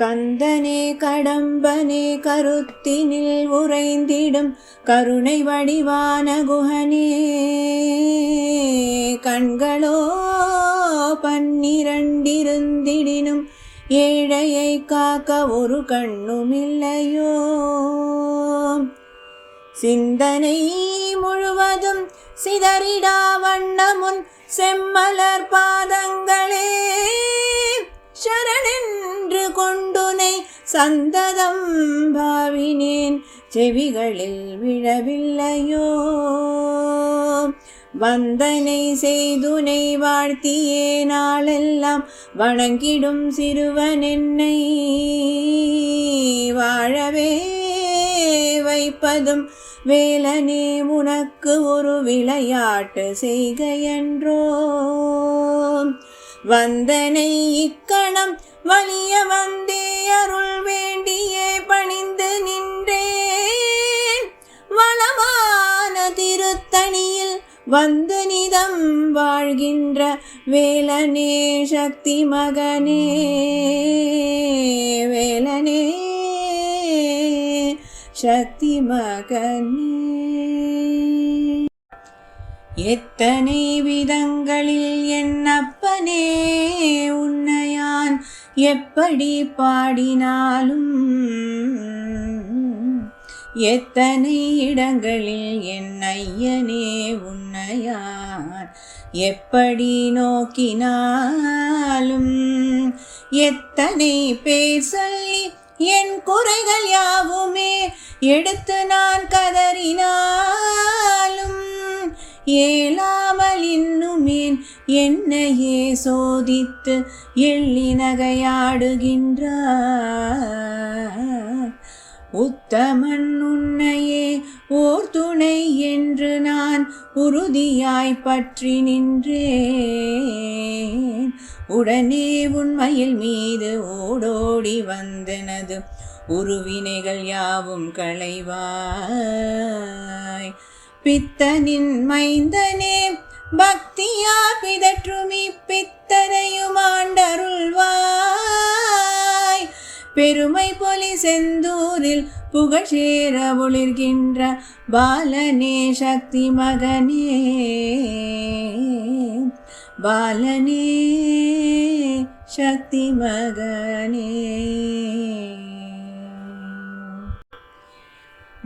கந்தனே கடம்பனே கருத்தினில் உறைந்திடும் கருணை வடிவான குஹனே கண்களோ பன்னிரண்டிருந்திடினும் ஏழையை காக்க ஒரு கண்ணுமில்லையோ சிந்தனை முழுவதும் சிதறிடா வண்ணமுன் செம்மலர் பாதங்களே. சரணென்று கொண்டுனை சந்ததம் பாவினேன். செவிகளில் விழவில்லையோ? வந்தனை செய்துனை வாழ்த்தியே நாளெல்லாம் வணங்கிடும் சிறுவன் என்னை. வாழவே வைப்பதும் வேலனே உனக்கு ஒரு விளையாட்டு செய்கையன்றோ? வந்தனை இக்கணம் வலிய வந்தே அருள் வேண்டியே பணிந்து நின்றேன். வளமான திருத்தணியில் வந்து நிதம் வாழ்கின்ற வேலனே சக்தி மகனே வேலனே சக்தி மகனே. எத்தனை விதங்களில் என் அப்பனே உன்னையான் எப்படி பாடினாலும்? எத்தனை இடங்களில் என் ஐயனே உன்னையான் எப்படி நோக்கினாலும்? எத்தனை பேர் சொல்லி என் குறைகள் யாவுமே எடுத்து நான் கதறினாலும்? ஏலாமல் இன்னுமேன் என்னையே சோதித்து எள்ளி நகையாடுகின்றார். உத்தமன் உன்னையே ஓர் துணை என்று நான் உறுதியாய் பற்றி நின்றேன். உடனே உண்மையில் மீது ஓடோடி வந்தனது. உருவினைகள் யாவும் களைவார். பித்தனின் மைந்தனே பக்தியா பிதற்றுமி பித்தரையும் ஆண்டருள்வாய். பெருமை பொலி செந்தூரில் புகழேற ஒளிர்கின்ற பாலனே சக்தி மகனே. பாலனே சக்தி மகனே.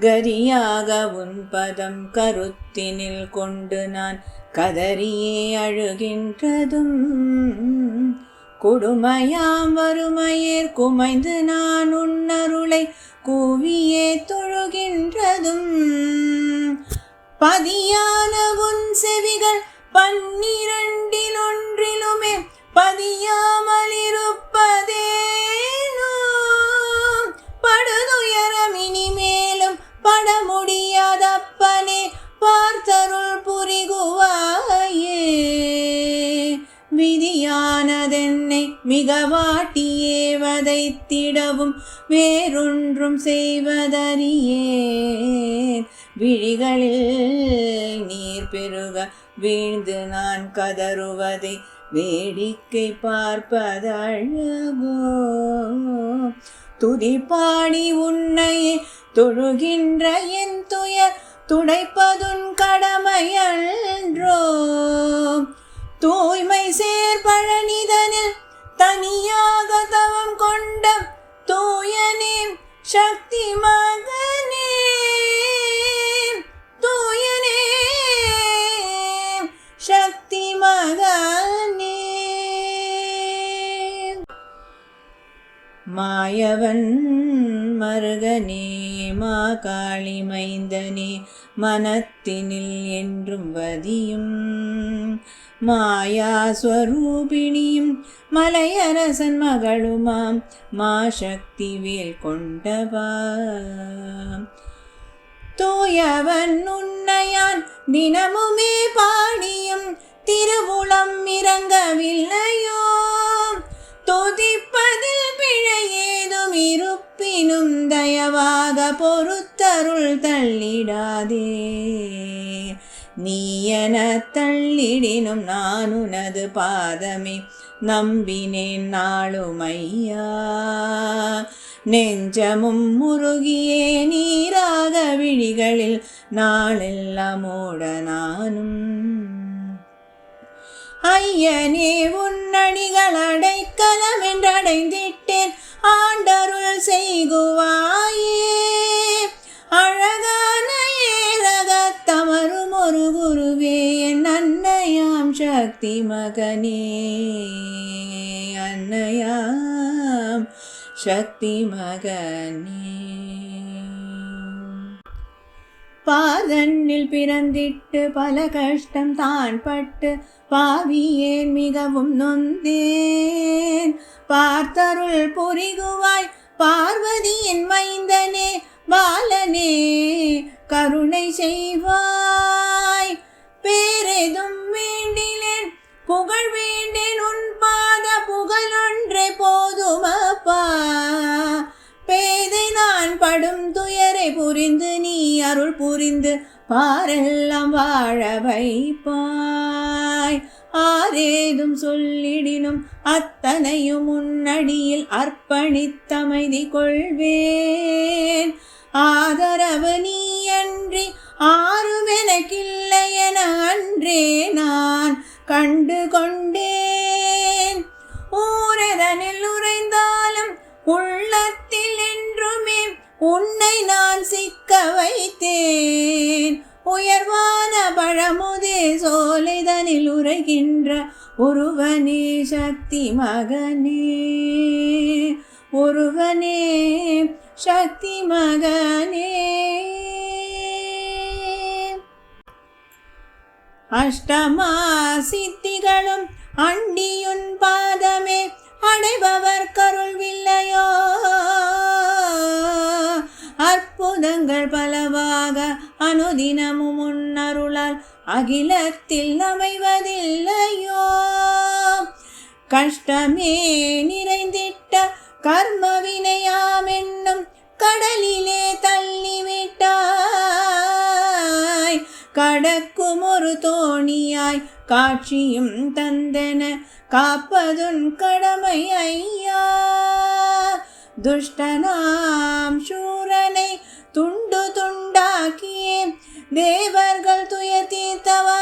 கரியாக உன் பதம் கருத்தினில் கொண்டு நான் கதறியே அழுகின்றதும். கொடுமையாம் வறுமையேர் குமைந்து நான் உன்னருளை கூவியே தொழுகின்றதும். பதியான உன் செவிகள் பன்னிரண்டில் ஒன்றிலுமே பதியாமல் இருப்பதேனோ படுதுயரம் இனிமேலும் பட முடியாதப்பனே பார்த்தருள் புரிகுவாயே. விதியானதென்னை மிக வாட்டியே வதைத்திடவும் வேறொன்றும் செய்வதறியே விழிகளில் நீர் பெருக வீழ்ந்து நான் கதறுவதை வேடிக்கை பார்ப்பதழகோ. துதிப்பாடி உன்னையே தொழுகின்ற என் துயர் துடைப்பதுன் கடமையன்றோ. தூய்மை சேர் பழனிதனில் தனியாக தவம் கொண்ட தூயனே சக்தி மகனே. மகனே. மாயவன் மருகனே மா காளி மைந்தனே மனத்தினில் என்றும் வதியும். மாயாஸ்வரூபிணியும் மலையரசன் மகளுமாம் மா சக்தி வேல் கொண்டவா. தூயவன் உன்னையான் தினமுமே பாடியும் திருவுளம் இறங்கவில்லையோ துதிப்பதில் பிழை ஏதும் இருப்பினும் தயவாக பொறுத்தருள் தள்ளிடாதே. நீ என தள்ளிடினும் நான் உனது பாதமே நம்பினேன் நாளுமையா. நெஞ்சமும் முருகியே நீராக விழிகளில் நாளெல்லாம் ஓட நானும். ஐயனே உன்னடிகள் அடைக்கலம் என்றடைந்திட்டேன் ஆண்டருள் செய்குவாயே. அழகான ஏரகத்தமரும் ஒரு குருவே என் அன்னையாம் சக்தி மகனே. அன்னையாம் சக்தி மகனே. பாதன்னில் பிறந்திட்டு பல கஷ்டம் தான் பட்டு பாவியேன் மிகவும் நொந்தேன். பார்த்தருள் புரிகுவாய் பார்வதியின் மைந்தனே பாலனே கருணை செய்வாய். பேரெதும் வேண்டிலேன் புகழ் வேண்டேன் உன் பாத புகழொன்றே போதுமப்பா. பேதை நான் படும் துயரை புரிந்து நீ அருள் புரிந்து பாரெல்லாம் வாழ வைப்பாய். ஆரேதும் சொல்லிடினும் அத்தனையும் உன்னடியில் அர்ப்பணித்தமைதி கொள்வேன். ஆதரவு நீ அன்றி ஆறும் எனக்கில்லை என அன்றே நான் கண்டு கொண்டு வைத்தேன். உயர்வான பழமுதே சோலைதனில் உரைகின்ற ஒருவனே சக்தி மகனே. ஒருவனே சக்தி மகனே. அஷ்டமா சித்திகளும் அண்டியுன் பாதமே அடைபவர் கருள்வில்லையோ. அற்புதங்கள் பலவாக அனுதினமும் உன்னருளால் அகிலத்தில் அமைவதில்லையோ? கஷ்டமே நிறைந்திட்ட கர்ம வினையாமென்னும் கடலிலே தள்ளிவிட்டாய். கடக்கும் ஒரு தோணியாய் காட்சியும் தந்தன காப்பதுன் கடமை ஐயா. துஷ்டனாம் சூரனை துண்டு துண்டாக்கியே தேவர்கள் துயர் தீர்த்தவா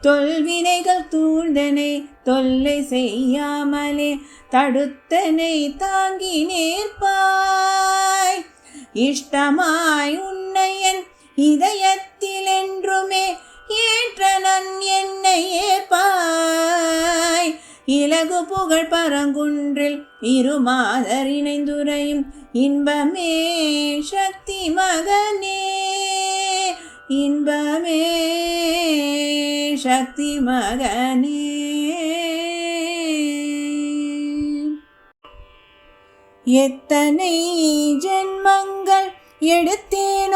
தொல்வினைகள் தூழ்ந்தனை தொல்லை செய்யாமலே தடுத்தனை தாங்கி நேர்ப்பாய். இஷ்டமாய் உன்னையன் இதயத்தில் என்றுமே ஏற்ற நன் என்னையே பாய் இலகு புகழ் பரங்குன்றில் இருமாதர் இணைந்துரையும் இன்பமே சக்தி மகனே. இன்பமே சக்தி மகனே. எத்தனை ஜென்மங்கள் எடுத்தேனோ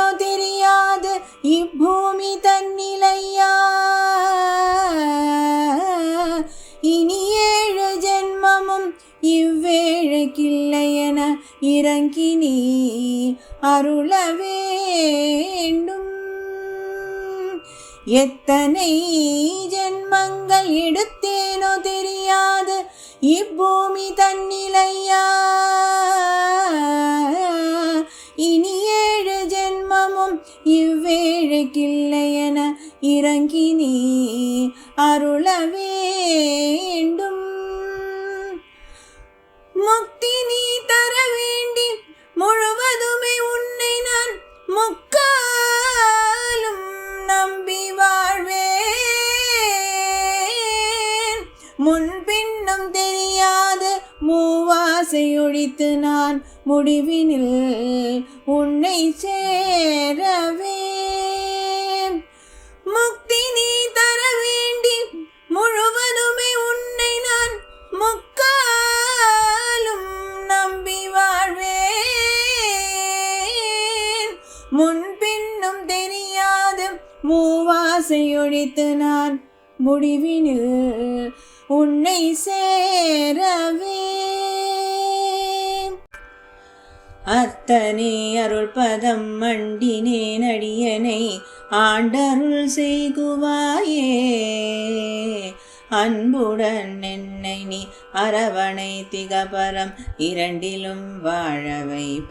எத்தனை ஜென்மங்கள் எடுத்தேனோ தெரியாது. இப்பூமி தன்னிலையா. இனி ஏழு ஜென்மமும் இவ்வேழைக்கில்லை என இறங்கி நீ அருள வேண்டும். முக்தி முடிவினில் உன்னை சேரவே. முக்தி நீ தர வேண்டி முழுவதுமே உன்னை நான் முக்காலும் நம்பி வாழ்வேன். முன்பின்னும் தெரியாது மூவாசையொழித்து நான் முடிவினில் உன்னை சேரவே. அத்தனே அருள் பதம் மண்டினேன் அடியனை ஆண்டருள் செய்குவாயே. அன்புடன் என்னை நீ அரவணை திகபரம் இரண்டிலும் வாழ வைப்பாய்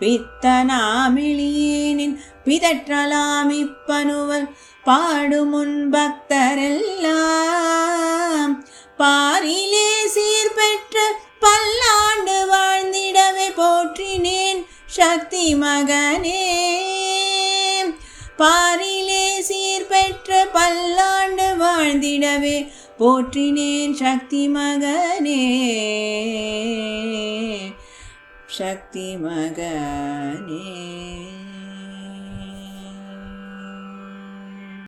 பித்தனாமிழியேனின் பிதற்றலாமிப்பனுவர் பாடுமுன் பக்தரெல்லாம். பாரிலே சீர்பெற்ற சக்தி மகனே பாரிலே சீர் பெற்ற பல்லாண்டு வாழ்ந்திடவே போற்றினேன் சக்தி மகனே சக்தி மகனே